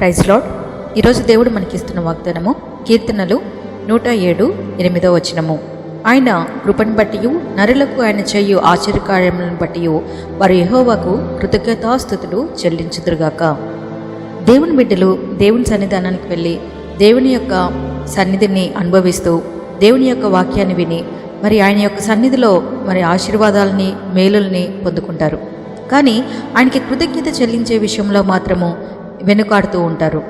Praise lord ఈరోజు దేవుడు మనకిస్తున్న వాగ్దానము కీర్తనలు నూట ఏడు ఎనిమిదో వచనము. ఆయన కృపను బట్టి నరులకు ఆయన చేయు ఆశ్చర్యకార్యములను బట్టి వారు యహోవాకు కృతజ్ఞతాస్థుతులు చెల్లించుదురుగాక. దేవుని బిడ్డలు దేవుని సన్నిధానానికి వెళ్ళి దేవుని యొక్క సన్నిధిని అనుభవిస్తూ దేవుని యొక్క వాక్యాన్ని విని మరి ఆయన యొక్క సన్నిధిలో మరి ఆశీర్వాదాలని మేలుల్ని పొందుకుంటారు. కానీ ఆయనకి కృతజ్ఞత చెల్లించే విషయంలో మాత్రము వెనుకాడుతూ ఉంటారు.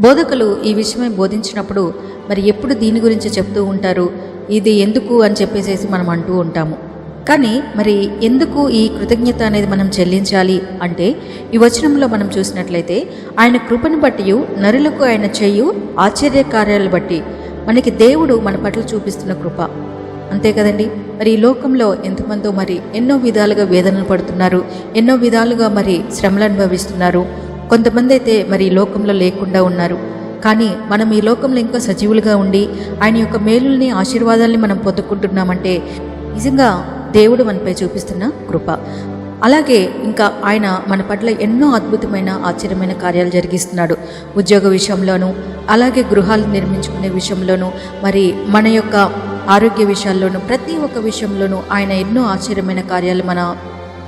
బోధకులు ఈ విషయమై బోధించినప్పుడు మరి ఎప్పుడు దీని గురించి చెప్తూ ఉంటారు? ఇది ఎందుకు అని చెప్పేసేసి మనం అంటూ ఉంటాము. కానీ మరి ఎందుకు ఈ కృతజ్ఞత అనేది మనం చెల్లించాలి అంటే ఈ వచనంలో మనం చూసినట్లయితే ఆయన కృపను బట్టి నరులకు ఆయన చేయు ఆశ్చర్య కార్యాలు బట్టి మనకి దేవుడు మన పట్ల చూపిస్తున్న కృప. అంతే కదండి? మరి ఈ లోకంలో ఎంతమందో మరి ఎన్నో విధాలుగా వేదనలు పడుతున్నారు ఎన్నో విధాలుగా మరి శ్రమలు అనుభవిస్తున్నారు కొంతమంది అయితే మరి ఈ లోకంలో లేకుండా ఉన్నారు. కానీ మనం ఈ లోకంలో ఇంకా సజీవులుగా ఉండి ఆయన యొక్క మేలుల్ని ఆశీర్వాదాల్ని మనం పొందుకుంటున్నామంటే నిజంగా దేవుడు మనపై చూపిస్తున్న కృప. అలాగే ఇంకా ఆయన మన పట్ల ఎన్నో అద్భుతమైన ఆశ్చర్యమైన కార్యాలు జరిగిస్తున్నాడు. ఉద్యోగ విషయంలోనూ అలాగే గృహాలు నిర్మించుకునే విషయంలోనూ మరి మన యొక్క ఆరోగ్య విషయాల్లోనూ ప్రతి ఒక్క విషయంలోనూ ఆయన ఎన్నో ఆశ్చర్యమైన కార్యాలు మన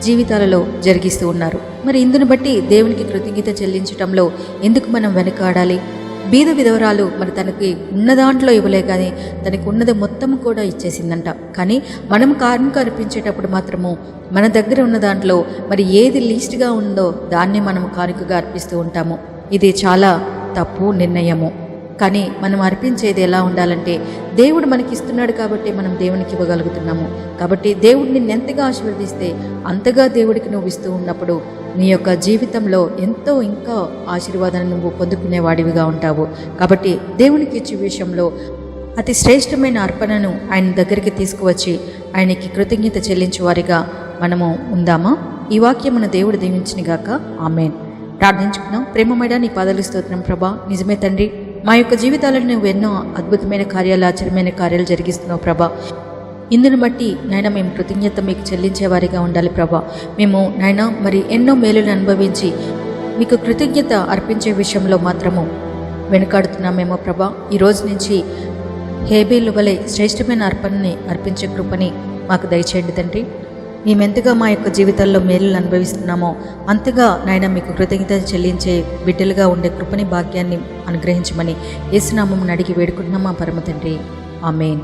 జీవితాలలో జరిగిస్తూ ఉన్నారు. మరి ఇందును బట్టి దేవునికి కృతజ్ఞత చెల్లించటంలో ఎందుకు మనం వెనకాడాలి? బీద విధవరాలు మరి తనకి ఉన్న దాంట్లో ఇవ్వలే కానీ తనకు ఉన్నది మొత్తం కూడా ఇచ్చేసిందంట. కానీ మనం కార్మిక అర్పించేటప్పుడు మాత్రము మన దగ్గర ఉన్న దాంట్లో మరి ఏది లీస్ట్గా ఉందో దాన్ని మనం కానుకగా అర్పిస్తూ ఉంటాము. ఇది చాలా తప్పు నిర్ణయము. కానీ మనం అర్పించేది ఎలా ఉండాలంటే దేవుడు మనకి ఇస్తున్నాడు కాబట్టి మనం దేవునికి ఇవ్వగలుగుతున్నాము. కాబట్టి దేవుడు నిన్ను ఎంతగా ఆశీర్వదిస్తే అంతగా దేవుడికి నువ్వు ఇస్తూ ఉన్నప్పుడు నీ యొక్క జీవితంలో ఎంతో ఇంకా ఆశీర్వాదాన్ని నువ్వు పొందుకునేవాడివిగా ఉంటావు. కాబట్టి దేవునికి ఇచ్చే విషయంలో అతి శ్రేష్టమైన అర్పణను ఆయన దగ్గరికి తీసుకువచ్చి ఆయనకి కృతజ్ఞత చెల్లించే వారిగా మనము ఉందామా? ఈ వాక్యమును దేవుడు దీవించినగాక. ఆమెన్. ప్రార్థించుకున్నాం ప్రేమమైన నీ పాదలు స్తోత్రం ప్రభా. నిజమే తండ్రి. మా యొక్క జీవితాలను నువ్వు ఎన్నో అద్భుతమైన కార్యాలు ఆశ్చర్యమైన కార్యాలు జరిగిస్తున్నావు ప్రభా. ఇందును బట్టి నాయన మేము కృతజ్ఞత మీకు చెల్లించేవారిగా ఉండాలి ప్రభా. మేము నాయన మరి ఎన్నో మేలులను అనుభవించి మీకు కృతజ్ఞత అర్పించే విషయంలో మాత్రము వెనుకాడుతున్నామేమో ప్రభా. ఈ రోజు నుంచి హేబీలు వలె శ్రేష్టమైన అర్పణని అర్పించే కృపని మాకు దయచేయండి తండ్రి. మేమెంతగా మా యొక్క జీవితాల్లో మేలులు అనుభవిస్తున్నామో అంతగా నాయన మీకు కృతజ్ఞత చెల్లించే బిడ్డలుగా ఉండే కృపని భాగ్యాన్ని అనుగ్రహించమని యేసునామం అడిగి వేడుకుంటున్నాం మా పరమ తండ్రి. ఆమెన్.